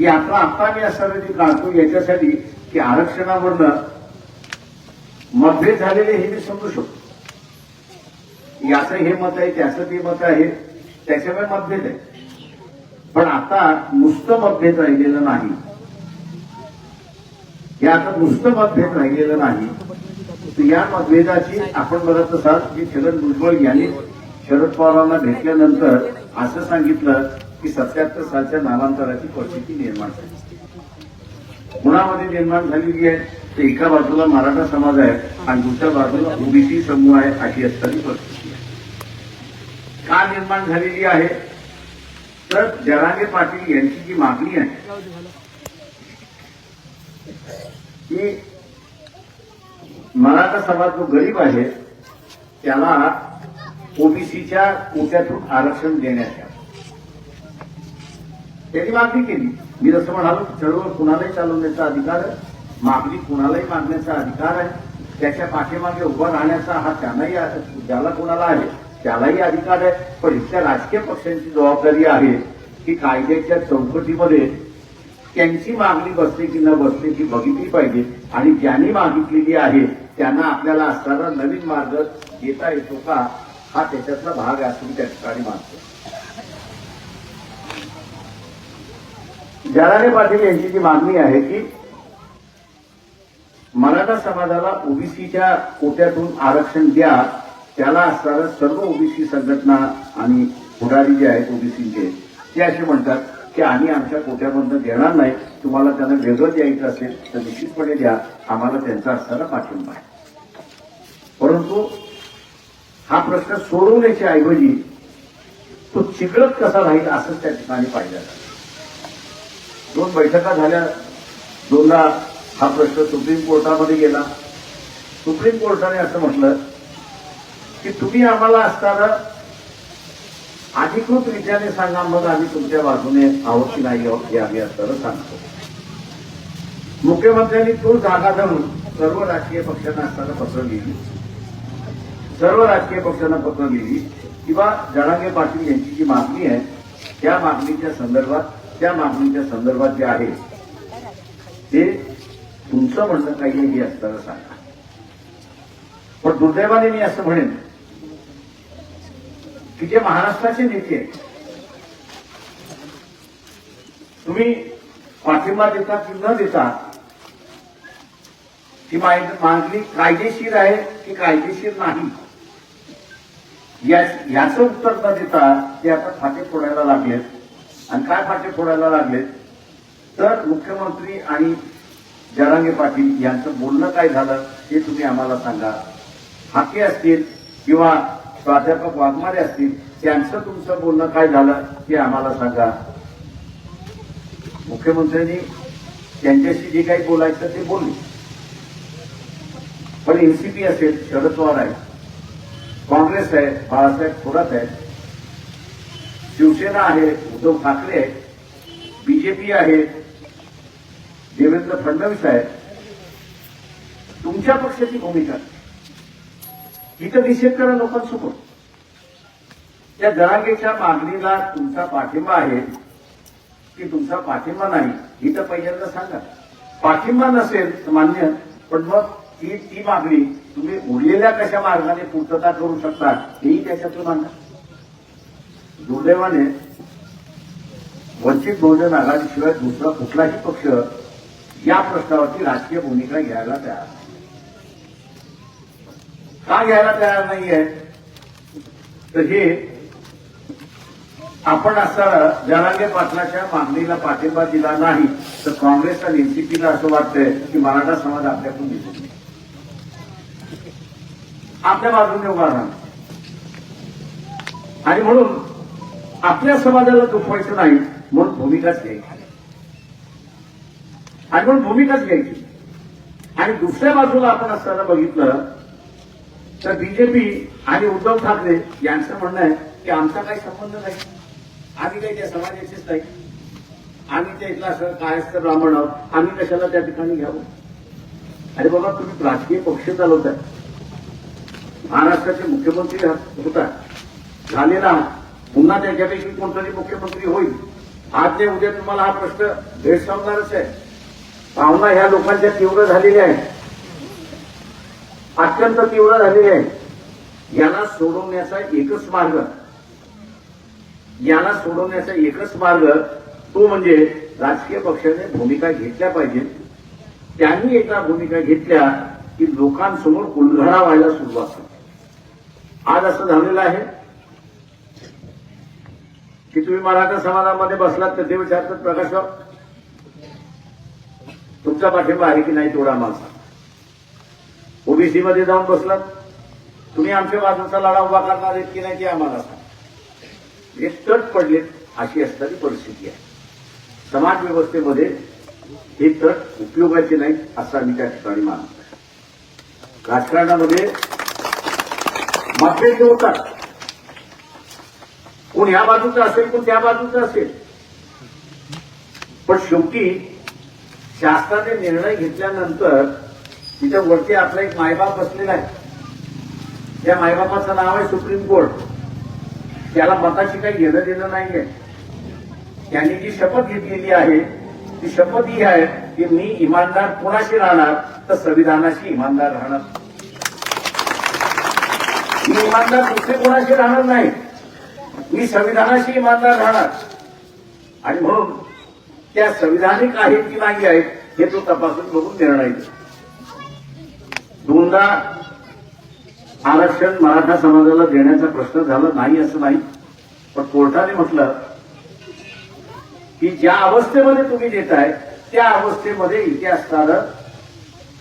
ही यात्रा आता मी असताना काढतो. याच्यासाठी की आरक्षणावरनं मतभेद झालेले हे मी समजू शकतो. याचं हे मत आहे त्याचं ते मत आहे त्याच्यामुळे मतभेद आहे. पण आता नुसतं मतभेद राहिलेलं नाही. हे आता नुसतं मतभेद राहिलेलं नाही. तर या मतभेदाची आपण बघत असाल की छगन भुजबळ यांनी शरद पवारांना भेटल्यानंतर असं सांगितलं की सत्याहत्तर सालच्या नामांतराची परिस्थिती निर्माण झाली. कुणामध्ये निर्माण झालेली आहे. तर एका बाजूला मराठा समाज आहे आणि दुसऱ्या बाजूला ओबीसी समूह आहे अशी असणारी परिस्थिती आहे. का निर्माण झालेली आहे? तर जरांगे पाटील यांची जी मागणी आहे की मराठा समाज जो गरीब आहे त्याला ओबीसीच्या कोट्यातून आरक्षण देण्यात त्याची मागणी केली. मी जसं म्हणालो चळवळ कुणालाही चालवण्याचा अधिकार आहे मागणी कुणालाही मागण्याचा अधिकार आहे. त्याच्या पाठीमागे उभा राहण्याचा हा त्यांनाही ज्याला कुणाला आहे त्यालाही अधिकार आहे. पण इथल्या राजकीय पक्षांची जबाबदारी आहे की कायद्याच्या चौकटीमध्ये त्यांची मागणी बसते की न बसते ती बघितली पाहिजे. आणि ज्यांनी मागितलेली आहे त्यांना आपल्याला असणारा नवीन मार्ग येता येतो का हा त्याच्यातला भाग असून त्या ठिकाणी मागतो जराने पाटील यांची जी मागणी आहे की मराठा समाजाला ओबीसीच्या कोट्यातून आरक्षण द्या त्याला असणाऱ्या सर्व ओबीसी संघटना आणि पुढारी जे आहेत ओबीसीचे ते असे म्हणतात की आम्ही आमच्या कोट्यामधनं देणार नाही तुम्हाला त्यांना वेगळं द्यायचं असेल तर निश्चितपणे द्या आम्हाला त्यांचा असणारा पाठिंबा आहे. परंतु हा प्रश्न सोडवण्याच्या ऐवजी तो चिकळत कसा राहील असंच त्या ठिकाणी पाहिलं जातं. दोन बैठका झाल्या. दोनदा हा प्रश्न सुप्रीम कोर्टामध्ये गेला. सुप्रीम कोर्टाने असं म्हटलं की तुम्ही आम्हाला असताना अधिकृत विद्याने सांगा मग आम्ही तुमच्या बाजूने आहोत की नाही आहोत हे आम्ही असताना सांगतो. मुख्यमंत्र्यांनी तो जागा धरून सर्व राजकीय पक्षांना असताना पत्र लिहिली. सर्व राजकीय पक्षांना पत्र लिहिली. किंवा जडांगे पाटील यांची जी मागणी आहे त्या मागणीच्या संदर्भात त्या मागणीच्या संदर्भात जे आहे ते तुमचं म्हणणं काही आहे हे असताना सांगा. पण दुर्दैवाने मी असं म्हणेन की जे महाराष्ट्राचे नेते आहेत तुम्ही पाठिंबा देता की न देता ती मागणी कायदेशीर आहे की कायदेशीर नाही? याचं उत्तर न देता ते आता फाटे फोडायला लागले आणि काय फाटे फोडायला लागलेत? तर मुख्यमंत्री आणि जरांगे पाटील यांचं बोलणं काय झालं हे तुम्ही आम्हाला सांगा. हाके असतील किंवा प्राध्यापक वाघमारे असतील त्यांचं तुमचं बोलणं काय झालं ते आम्हाला सांगा. मुख्यमंत्र्यांनी त्यांच्याशी जे काही बोलायचं ते बोलले. पण एनसीपी असेल शरद पवार आहे काँग्रेस आहे बाळासाहेब थोरात आहे शिवसेना आहे उद्धव ठाकरे आहे बीजेपी आहेत देवेंद्र फडणवीस आहे तुमच्या पक्षाची भूमिका. इथं निषेध करा लोकांसमोर. त्या जरांगेच्या मागणीला तुमचा पाठिंबा आहे की तुमचा पाठिंबा नाही ही तर पहिल्यांदा सांगा. पाठिंबा नसेल तर मान्य पण मग ती ती मागणी तुम्ही उरलेल्या कशा मार्गाने पूर्तता करू शकता हेही त्याच्यातून मांडा दुर्दैवाने वंचित बहुजन आघाडीशिवाय दुसरा कुठलाही पक्ष या प्रश्नावरती राजकीय भूमिका घ्यायला तयार नाही. का घ्यायला तयार नाहीये? तर हे आपण असताना जरांगे पाटलाच्या मागणीला पाठिंबा दिला नाही तर काँग्रेस आणि एनसीपीला असं वाटतंय की मराठा समाज आपल्याकडून दिसत नाही. आपल्या बाजूने उभा राहणार. आणि म्हणून आपल्या समाजाला दुखवायचं नाही म्हणून भूमिकाच घ्यायची. आणि म्हणून भूमिकाच घ्यायची. आणि दुसऱ्या बाजूला आपण असताना बघितलं तर बीजेपी आणि उद्धव ठाकरे यांचं म्हणणं आहे की आमचा काही संबंध नाही. आम्ही काही त्या समाजाचेच नाही. आम्ही ते इथला असं काय असतं ब्राह्मण आहोत. आम्ही कशाला त्या ठिकाणी घ्यावं? अरे बाबा तुम्ही राजकीय पक्ष चालवताय. महाराष्ट्राचे मुख्यमंत्री होता. झालेला पुन्हा त्यांच्यापैकी कोणतरी मुख्यमंत्री होईल. आज ते उद्या तुम्हाला हा प्रश्न भेडसावणारच आहे. भावना ह्या लोकांच्या तीव्र झालेल्या आहेत. अत्यंत तीव्र झालेल्या आहेत. याला सोडवण्याचा एकच मार्ग याला सोडवण्याचा एकच मार्ग तो म्हणजे राजकीय पक्षाने भूमिका घेतल्या पाहिजेत त्यांनी एकदा भूमिका घेतल्या की लोकांसमोर उलघडा व्हायला सुरुवात होते. आज असं झालेलं आहे. की तुम्ही मराठा समाजामध्ये बसलात तर ते विचारतात प्रकाशराव तुमचा पाठिंबा आहे की नाही तेवढा आम्हाला ओबीसी मध्ये जाऊन बसलात. तुम्ही आमच्या बाजूचा लढा उभा करणार आहेत की नाही ते आम्हाला हे तट पडलेत अशी असणारी परिस्थिती आहे. समाज व्यवस्थेमध्ये हे तट उपयोगाचे नाही असा मी त्या ठिकाणी मानतो. राजकारणामध्ये मतभेद होतात. कोण ह्या बाजूचं असेल कोण त्या बाजूचं असेल? पण शेवटी शासनाने निर्णय घेतल्यानंतर तिथं वरती आपला एक मायबाप बसलेला आहे. त्या मायबापाचं नाव आहे सुप्रीम कोर्ट. त्याला मताशी काही घेणं देणं नाहीये. त्यांनी जी शपथ घेतलेली आहे ती शपथ ही आहे की मी इमानदार कोणाशी राहणार तर संविधानाशी इमानदार राहणार. मी इमानदार दुसरे कोणाशी राहणार नाही. मी संविधानाशी इमानदार राहणार. आणि म्हणून त्या संविधानिक आहेत की नाही आहेत हे तो तपासून बघून निर्णय दोनदा आरक्षण मराठा समाजाला देण्याचा प्रश्न झाला नाही असं नाही. पण कोर्टाने म्हटलं की ज्या अवस्थेमध्ये तुम्ही देताय त्या अवस्थेमध्ये इतिहासकार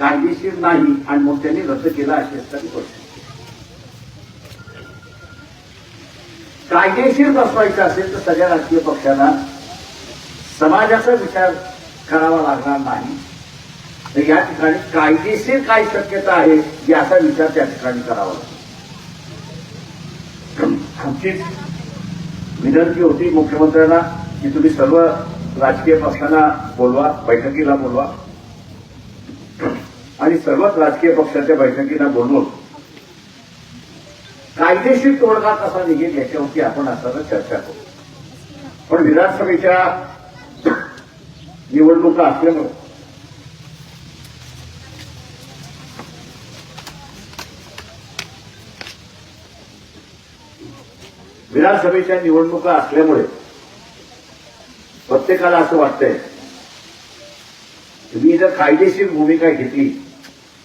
कायदेशीर नाही आणि मग त्यांनी रद्द केला अशी असताना कायदेशीर बसवायचं असेल तर सगळ्या राजकीय पक्षांना समाजाचा विचार करावा लागणार नाही. तर या ठिकाणी कायदेशीर काय शक्यता आहे याचा विचार त्या ठिकाणी करावा लागतो. आमचीच विनंती होती मुख्यमंत्र्यांना की तुम्ही सर्व राजकीय पक्षांना बोलवा बैठकीला बोलवा. आणि सर्वच राजकीय पक्षाच्या बैठकीला बोलवून कायदेशीर तोडगा कसा निघेल याच्यावरती आपण आता चर्चा करू. पण विधानसभेच्या निवडणुका असल्यामुळे. विधानसभेच्या निवडणुका असल्यामुळे प्रत्येकाला असं वाटतंय तुम्ही जर कायदेशीर भूमिका घेतली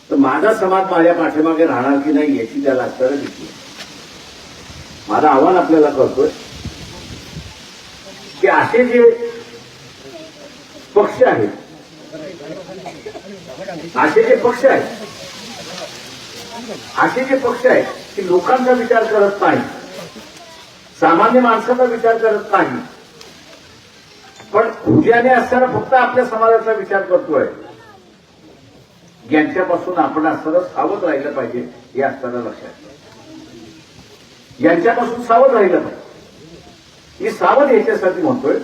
तर माझा समाज माझ्या पाठीमागे राहणार की नाही याची त्याला उत्तरं दिसली माझं आव्हान आपल्याला करतोय की असे जे पक्ष आहेत असे जे पक्ष आहेत असे जे पक्ष आहेत की लोकांचा विचार करत नाही सामान्य माणसाचा विचार करत नाही पण उद्याने असताना फक्त आपल्या समाजाचा विचार करतोय. यांच्यापासून आपण असताना सावध राहिलं पाहिजे हे असताना लक्षात यांच्यापासून सावध राहिलं पाहिजे मी सावध याच्यासाठी म्हणतोय.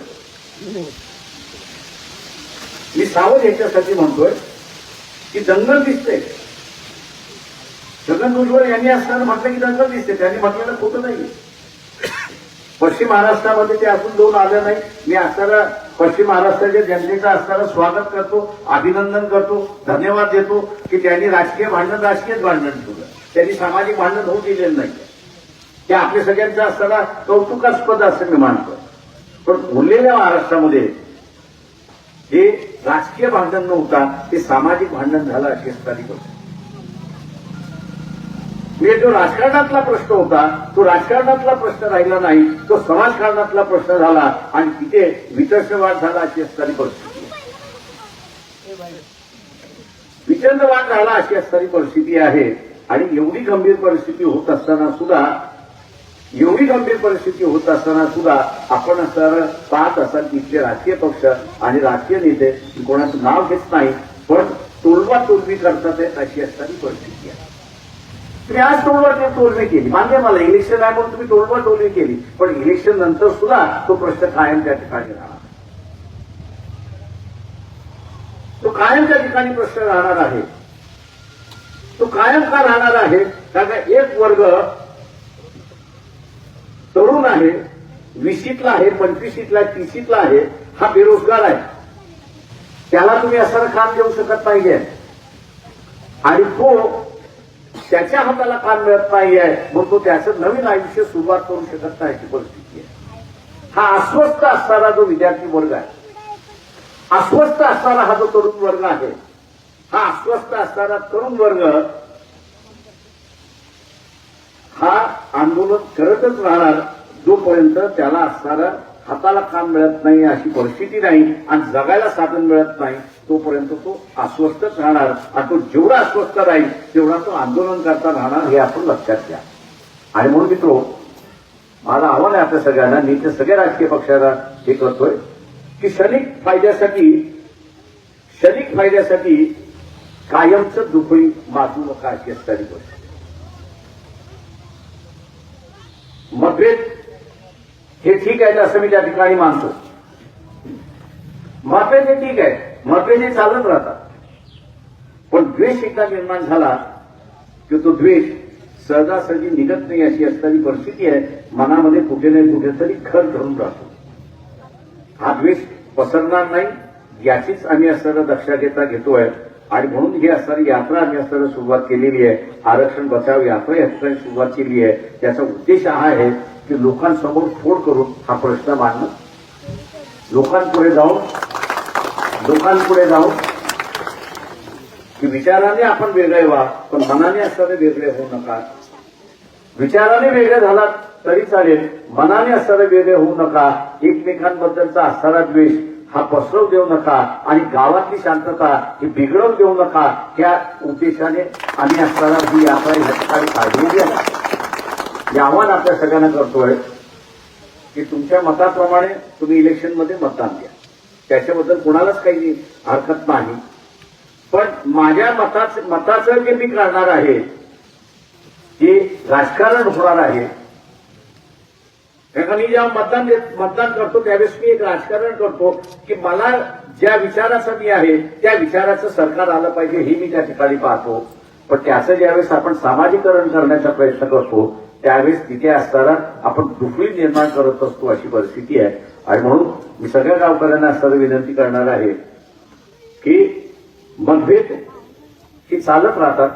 मी सावध याच्यासाठी म्हणतोय की दंगल दिसते छगन भुजबळ यांनी असताना म्हटलं की दंगल दिसते त्यांनी म्हटलेलं खोटं नाही पश्चिम महाराष्ट्रामध्ये ते अजून दोन आलं नाही मी असताना पश्चिम महाराष्ट्राच्या जनतेचं असताना स्वागत करतो अभिनंदन करतो धन्यवाद देतो की त्यांनी राजकीय भांडण राजकीयच भांडण ठेवलं त्यांनी सामाजिक भांडण होऊ दिलेलं नाही ते आपल्या सगळ्यांचं असताना कौतुकास्पद असं मी मानतो पण उरलेल्या महाराष्ट्रामध्ये हे राजकीय भांडण नव्हता ते सामाजिक भांडण झालं अशी स्थानिक गोष्ट म्हणजे जो राजकारणातला प्रश्न होता तो राजकारणातला प्रश्न राहिला नाही तो समाजकारणातला प्रश्न झाला आणि तिथे वितर्षवाद झाला अशी असणारी परिस्थिती आहे. झाला अशी असणारी परिस्थिती आहे आणि एवढी गंभीर परिस्थिती होत असताना सुद्धा एवढी गंभीर परिस्थिती होत असताना सुद्धा आपण सर पाहत असाल तिथले इथले राजकीय पक्ष आणि राजकीय नेते कोणाचं नाव घेत नाही पण तोलवा तोलवी करतात अशी असणारी परिस्थिती आहे. तुम्ही आज तोडवा ते केली. मान्य मला इलेक्शन आहे म्हणून तुम्ही तोडवा तोडवी केली. पण इलेक्शन नंतर सुद्धा तो प्रश्न कायम त्या ठिकाणी राहणार. तो कायम त्या ठिकाणी प्रश्न राहणार आहे. तो कायम का राहणार आहे? कारण एक वर्ग तरुण आहे वीसीतला आहे पंचवीसीतला तीसीतला आहे हा बेरोजगार आहे. त्याला तुम्ही असं काम देऊ शकत नाहीये. आणि तो त्याच्या हाताला काम मिळत नाहीये. मग तो त्याचं नवीन आयुष्य सुरुवात करू शकत नाही अशी परिस्थिती आहे. हा अस्वस्थ असणारा जो विद्यार्थी वर्ग आहे अस्वस्थ असणारा हा जो तरुण वर्ग आहे हा अस्वस्थ असणारा तरुण वर्ग हा आंदोलन करतच राहणार. जोपर्यंत त्याला असणारं हाताला काम मिळत नाही अशी परिस्थिती नाही आणि जगायला साधन मिळत नाही तोपर्यंत तो अस्वस्थच राहणार. आणि तो जेवढा अस्वस्थ राहील तेवढा तो आंदोलन करता राहणार हे आपण लक्षात घ्या. आणि म्हणून मित्रो मला आव्हान आहे आपल्या सगळ्यांना मी ते सगळ्या राजकीय पक्षाला हे करतोय की क्षणिक फायद्यासाठी क्षणिक फायद्यासाठी कायमचं दुखळी माजू नका अशी असणारी गोष्ट. मतभेद हे ठीक आहे असं मी त्या ठिकाणी मानतो. मतभेद हे ठीक आहे मतभेद हे चालत राहतात. पण द्वेष एकदा निर्माण झाला की तो द्वेष सहजासहजी निघत नाही अशी असणारी परिस्थिती आहे मनामध्ये कुठे नाही कुठेतरी घर धरून राहतो. हा द्वेष पसरणार नाही याचीच आम्ही असणारा दक्षता घेता घेतोय. आणि म्हणून ही असणारी यात्रा आम्ही असणारं सुरुवात केलेली आहे. आरक्षण बचाव यात्रा या ठिकाणी सुरुवात केली आहे. त्याचा उद्देश हा आहे की लोकांसमोर फोड करून हा प्रश्न मांडणं. लोकांपुढे जाऊन लोकांपुढे जाऊन की विचाराने आपण वेगळे व्हा पण मनाने असणारे वेगळे होऊ नका. विचाराने वेगळे झालात तरी चालेल मनाने असणारे वेगळे होऊ नका. एकमेकांबद्दलचा असणारा द्वेष हा पसरव देऊ नका. आणि गावातली शांतता ही बिघडवून देऊ नका. या उद्देशाने आम्ही असताना ही यात्रा या ठिकाणी काढलेली आहे. हे आव्हान आपल्या सगळ्यांना करतोय की तुमच्या मताप्रमाणे तुम्ही इलेक्शनमध्ये मतदान द्या त्याच्याबद्दल कुणालाच काही हरकत नाही. पण माझ्या मताच मताचं जे मी करणार आहे जे राजकारण होणार आहे कारण मी जेव्हा मतदान मतदान करतो त्यावेळेस मी एक राजकारण करतो की मला ज्या विचाराचं मी आहे त्या विचाराचं सरकार आलं पाहिजे हे मी त्या ठिकाणी पाहतो. पण त्याचं ज्यावेळेस आपण सामाजिकरण करण्याचा प्रयत्न करतो त्यावेळेस तिथे असताना आपण दुफळी निर्माण करत असतो अशी परिस्थिती आहे. आणि म्हणून मी सगळ्या गावकऱ्यांना असताना विनंती करणार आहे की मतभेद हे चालत राहतात.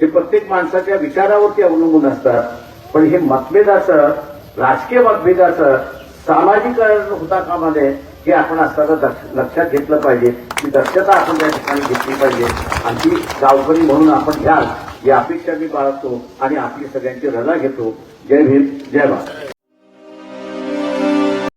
हे प्रत्येक माणसाच्या विचारावरती अवलंबून असतात. पण हे मतभेदाचं राजकीय मतभेदाचं सामाजिकरण होता कामा नये हे आपण असताना दक्ष- लक्षात घेतलं पाहिजे. ती दक्षता आपण त्या ठिकाणी घेतली पाहिजे. आणि ती गावकरी म्हणून आपण घ्याल. या अपेक्षा मी बाळगतो आणि आपली सगळ्यांची रजा घेतो. जय भीम जय भारत.